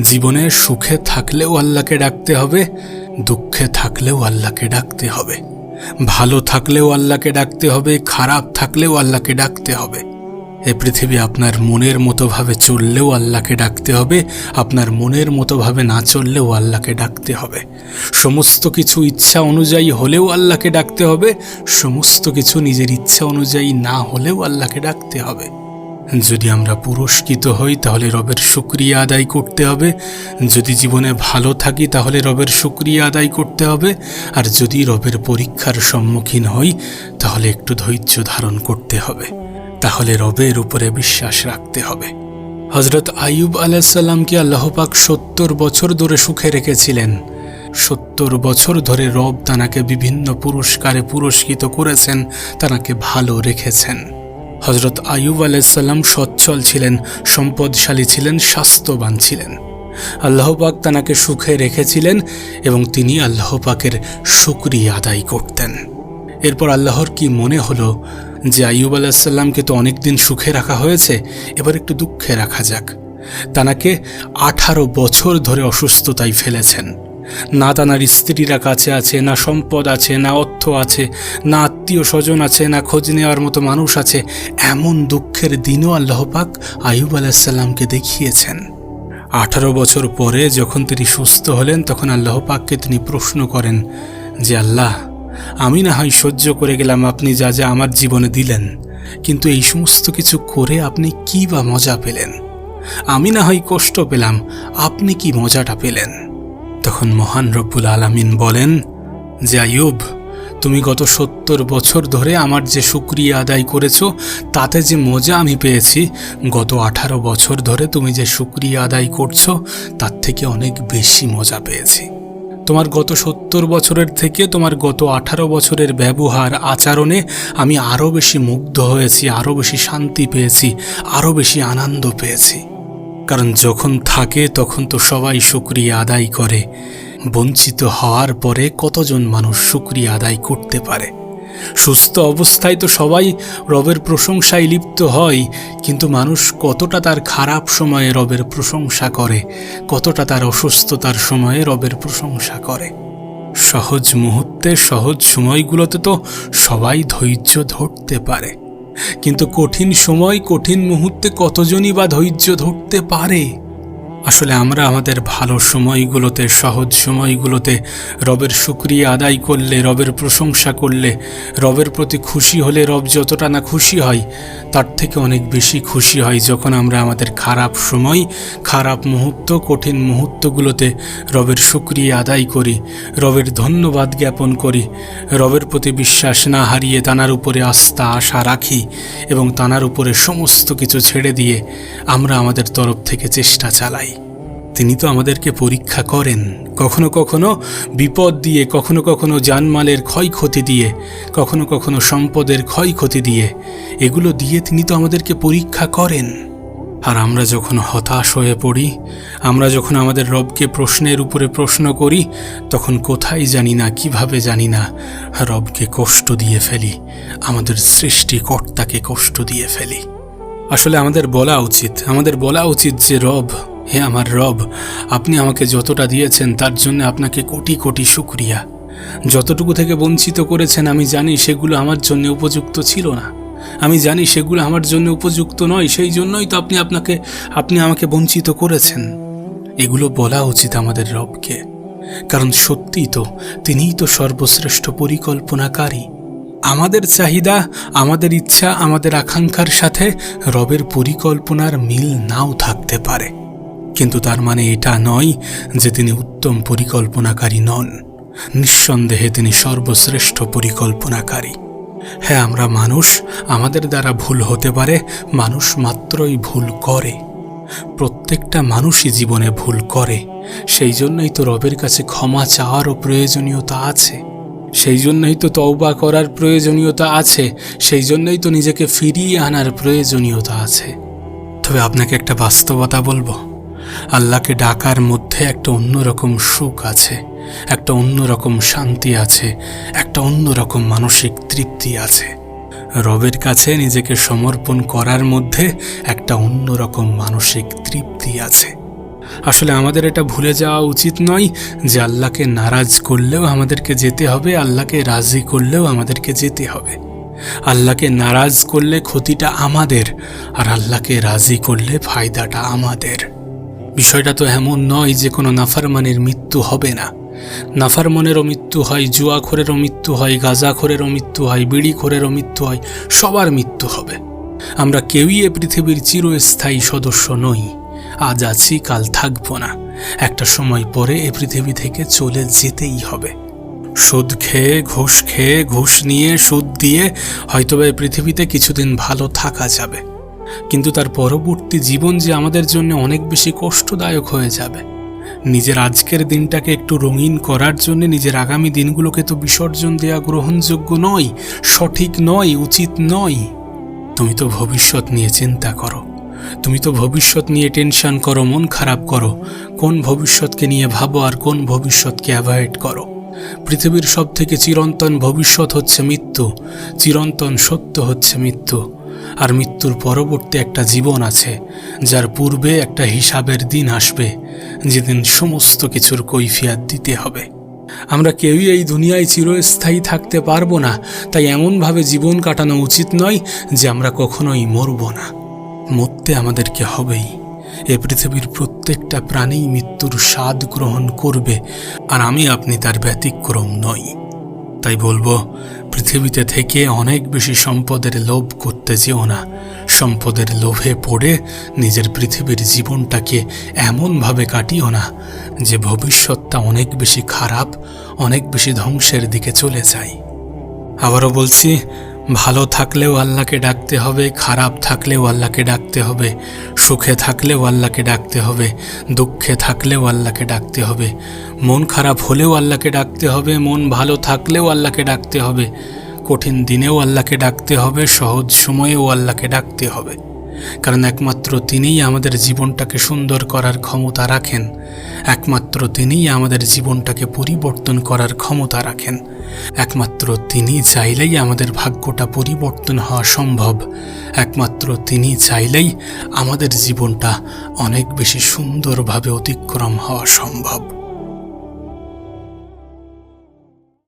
জীবনে সুখে থাকলেও আল্লাহকে ডাকতে হবে, দুঃখে থাকলেও আল্লাহকে ডাকতে হবে। ভালো থাকলেও আল্লাহকে ডাকতে হবে, খারাপ থাকলেও আল্লাহকে ডাকতে হবে। এ পৃথিবী আপনার মনের মতোভাবে চললেও আল্লাহকে ডাকতে হবে, আপনার মনের মতোভাবে না চললেও আল্লাহকে ডাকতে হবে। সমস্ত কিছু ইচ্ছা অনুযায়ী হলেও আল্লাহকে ডাকতে হবে, সমস্ত কিছু নিজের ইচ্ছা অনুযায়ী না হলেও আল্লাহকে ডাকতে হবে। যদি আমরা পুরস্কৃত হই, তাহলে রবের শুক্রিয়া আদায় করতে হবে। যদি জীবনে ভালো থাকি, তাহলে রবের শুক্রিয়া আদায় করতে হবে। আর যদি রবের পরীক্ষার সম্মুখীন হই, তাহলে একটু ধৈর্য ধারণ করতে হবে। তাহলে রবের উপরে বিশ্বাস রাখতে হবে। হজরত আইয়ুব আলাইসাল্লামকে আল্লাহ পাক সত্তর বছর ধরে সুখে রেখেছিলেন। সত্তর বছর ধরে রব তানাকে বিভিন্ন পুরস্কারে পুরস্কৃত করেছেন, তানাকে ভালো রেখেছেন। হজরত আয়ুব আলাইসাল্লাম সচ্ছল ছিলেন, সম্পদশালী ছিলেন, স্বাস্থ্যবান ছিলেন। আল্লাহপাক তানাকে সুখে রেখেছিলেন এবং তিনি আল্লাহ পাকের শুক্রিয়া আদায় করতেন। এরপর আল্লাহর কি মনে হলো যে আইয়ুব আলাহিসাল্লামকে তো অনেক দিন সুখে রাখা হয়েছে, এবার একটু দুঃখে রাখা যাক। তানাকে আঠারো বছর ধরে অসুস্থতায় ফেলেছেন। না তানার স্ত্রীরা কাছে আছে, না সম্পদ আছে, না অর্থ আছে, না আত্মীয় স্বজন আছে না খোঁজ নেওয়ার মতো মানুষ আছে, এমন দুঃখের দিনও আল্লাহ পাক আইয়ুব আলাহিসাল্লামকে দেখিয়েছেন। আঠারো বছর পরে যখন তিনি সুস্থ হলেন, তখন আল্লাহ পাককে তিনি প্রশ্ন করেন যে, আল্লাহ, আমি না হয় সহ্য করে গেলাম, আপনি যা যা আমার জীবনে দিলেন, কিন্তু এই সমস্ত কিছু করে আপনি কি বা মজা পেলেন? আমি না হয় কষ্ট পেলাম, আপনি কি মজাটা পেলেন? তখন মহান রব্বুল আলামিন বলেন যে আয়ুব তুমি গত সত্তর বছর ধরে আমার যে সুক্রিয়া আদায় করেছ, তাতে যে মজা আমি পেয়েছি, গত আঠারো বছর ধরে তুমি যে সুক্রিয়া আদায় করছ, তার থেকে অনেক বেশি মজা পেয়েছি। তোমার গত সত্তর বছরের থেকে তোমার গত আঠারো বছরের ব্যবহার, আচরণে আমি আরও বেশি মুগ্ধ হয়েছি আরও বেশি শান্তি পেয়েছি আরও বেশি আনন্দ পেয়েছি। কারণ যখন থাকে, তখন তো সবাই শুক্রিয়া আদায় করে। বঞ্চিত হওয়ার পরে কতজন মানুষ শুক্রিয়া আদায় করতে পারে? সুস্থ অবস্থায় তো সবাই রবের প্রশংসায় লিপ্ত হয়, কিন্তু মানুষ কতটা তার খারাপ সময়ে রবের প্রশংসা করে, কতটা তার অসুস্থতার সময়ে রবের প্রশংসা করে? সহজ মুহূর্তে, সহজ সময়গুলোতে তো সবাই ধৈর্য ধরতে পারে। কিন্তু কঠিন সময়, কঠিন মুহূর্তে কতজনই বা ধৈর্য ধরতে পারে? আসলে আমরা আমাদের ভালো সময়গুলোতে, সহজ সময়গুলোতে রবের শুক্রিয়া আদায় করলে, রবের প্রশংসা করলে, রবের প্রতি খুশি হলে রব যতটা না খুশি হয়, তার থেকে অনেক বেশি খুশি হয় যখন আমরা আমাদের খারাপ সময়, খারাপ মুহূর্ত, কঠিন মুহূর্তগুলোতে রবের শুক্রিয়া আদায় করি, রবের ধন্যবাদ জ্ঞাপন করি, রবের প্রতি বিশ্বাস না হারিয়ে তানার উপরে আস্থা, আশা রাখি এবং তানার উপরে সমস্ত কিছু ছেড়ে দিয়ে আমরা আমাদের তরফ থেকে চেষ্টা চালাই। তিনি তো আমাদেরকে পরীক্ষা করেন। কখনো কখনো বিপদ দিয়ে, কখনো কখনো জানমালের ক্ষয়ক্ষতি দিয়ে, কখনো কখনো সম্পদের ক্ষয়ক্ষতি দিয়ে, এগুলো দিয়ে তিনি তো আমাদেরকে পরীক্ষা করেন। আর আমরা যখন হতাশ হয়ে পড়ি, আমরা যখন আমাদের রবকে প্রশ্নের উপরে প্রশ্ন করি, তখন কোথায় জানি না, কীভাবে জানি না, রবকে কষ্ট দিয়ে ফেলি, আমাদের সৃষ্টিকর্তাকে কষ্ট দিয়ে ফেলি। আসলে আমাদের বলা উচিত, আমাদের বলা উচিত যে রব হে আমার রব, আপনি আমাকে যতটা দিয়েছেন তার জন্য আপনাকে কোটি কোটি শুক্রিয়া। যতটুকু থেকে বঞ্চিত করেছেন আমি জানি সেগুলো আমার জন্য উপযুক্ত ছিল না। আমি জানি সেগুলো আমার জন্য উপযুক্ত নয়, সেই জন্যই তো আপনি আপনাকে, আপনি আমাকে বঞ্চিত করেছেন। এগুলো বলা উচিত আমাদের রবকে। কারণ সত্যিই তো তিনিই তো সর্বশ্রেষ্ঠ পরিকল্পনাকারী। আমাদের চাহিদা, আমাদের ইচ্ছা, আমাদের আকাঙ্ক্ষার সাথে রবের পরিকল্পনার মিল নাও থাকতে পারে। কিন্তু তার মানে এটা নয় যে তিনি উত্তম পরিকল্পনাকারী নন। নিঃসন্দেহে তিনি সর্বশ্রেষ্ঠ পরিকল্পনাকারী। হ্যাঁ আমরা মানুষ, আমাদের দ্বারা ভুল হতে পারে, মানুষ মাত্রই ভুল করে। প্রত্যেকটা মানুষই জীবনে ভুল করে। সেই জন্যই তো রবের কাছে ক্ষমা চাওয়ারও প্রয়োজনীয়তা আছে। সেই জন্যই তো তওবা করার প্রয়োজনীয়তা আছে। সেই জন্যই তো নিজেকে ফিরিয়ে আনার প্রয়োজনীয়তা আছে। তবে আপনাকে একটা বাস্তবতা বলব। আল্লাহকে ডাকার মধ্যে একটা অন্যরকম সুখ আছে, একটা অন্যরকম শান্তি আছে, একটা অন্যরকম মানসিক তৃপ্তি আছে। রবের কাছে নিজেকে সমর্পণ করার মধ্যে একটা অন্যরকম মানসিক তৃপ্তি আছে। আসলে আমাদের এটা ভুলে যাওয়া উচিত নয় যে আল্লাহকে নারাজ করলেও আমাদেরকে যেতে হবে, আল্লাহকে রাজি করলেও আমাদেরকে যেতে হবে। আল্লাহকে নারাজ করলে ক্ষতিটা আমাদের, আর আল্লাহকে রাজি করলে ফায়দাটা আমাদের। বিষয়টা তো এমন নয় যে কোনো নাফারমানের মৃত্যু হবে না। নাফারমানেরও মৃত্যু হয়, জুয়াখোরেরও মৃত্যু হয়, গাঁজাখোরেরও মৃত্যু হয়, বিড়িখোরেরও মৃত্যু হয়, সবার মৃত্যু হবে। আমরা কেউই এ পৃথিবীর চিরস্থায়ী সদস্য নই। আজ আছি, কাল থাকব না। একটা সময় পরে এ পৃথিবী থেকে চলে যেতেই হবে। সুদ খেয়ে, ঘুষ খেয়ে, ঘুষ নিয়ে, সুদ দিয়ে হয়তোবা এ পৃথিবীতে কিছুদিন ভালো থাকা যাবে। কিন্তু তার পরবর্তী জীবন যে আমাদের জন্য অনেক বেশি কষ্টদায়ক হয়ে যাবে। নিজের আজকের দিনটাকে একটু রঙিন করার জন্য নিজের আগামী দিনগুলোকে তো বিসর্জন দেওয়া গ্রহণযোগ্য নয়, সঠিক নয়, উচিত নয়। তুমি তো ভবিষ্যৎ নিয়ে চিন্তা করো। তুমি তো ভবিষ্যৎ নিয়ে টেনশন করো, মন খারাপ করো। কোন ভবিষ্যৎকে নিয়ে ভাবো আর কোন ভবিষ্যৎকে অ্যাভয়েড করো। পৃথিবীর সব থেকে চিরন্তন ভবিষ্যৎ হচ্ছে মৃত্যু। চিরন্তন সত্য হচ্ছে মৃত্যু। আর মৃত্যুর পরবর্তী একটা জীবন আছে, যার পূর্বে একটা হিসাবের দিন আসবে, যেদিন সমস্ত কিছুর কৈফিয়াত দিতে হবে। আমরা কেউই এই দুনিয়ায় চিরস্থায়ী থাকতে পারব না, তাই এমনভাবে জীবন কাটানো উচিত নয় যে আমরা কখনোই মরব না। মরতে আমাদেরকে হবেই। এ পৃথিবীর প্রত্যেকটা প্রাণী মৃত্যুর স্বাদ গ্রহণ করবে, আর আমি আপনি তার ব্যতিক্রম নই। তাই বলব, পৃথিবীতে থেকে অনেক বেশি সম্পদের লোভ করতে যেও না। সম্পদের লোভে পড়ে নিজের পৃথিবীর জীবনটাকে এমনভাবে কাটিও না, যে ভবিষ্যৎটা অনেক বেশি খারাপ, অনেক বেশি ধ্বংসের দিকে চলে যায়। আবারও বলছি ভালো থাকলেও আল্লাহকে ডাকতে হবে, খারাপ থাকলেও আল্লাহকে ডাকতে হবে, সুখে থাকলেও আল্লাহকে ডাকতে হবে, দুঃখে থাকলেও আল্লাহকে ডাকতে হবে, মন খারাপ হলেও আল্লাহকে ডাকতে হবে, মন ভালো থাকলেও আল্লাহকে ডাকতে হবে, কঠিন দিনেও আল্লাহকে ডাকতে হবে, সহজ সময়েও আল্লাহকে ডাকতে হবে। কারণ একমাত্র তিনিই আমাদের জীবনটাকে সুন্দর করার ক্ষমতা রাখেন। একমাত্র তিনিই আমাদের জীবনটাকে পরিবর্তন করার ক্ষমতা রাখেন। একমাত্র তিনি চাইলেই আমাদের ভাগ্যটা পরিবর্তন হওয়া সম্ভব। একমাত্র তিনি চাইলেই আমাদের জীবনটা অনেক বেশি সুন্দরভাবে অতিক্রম হওয়া সম্ভব।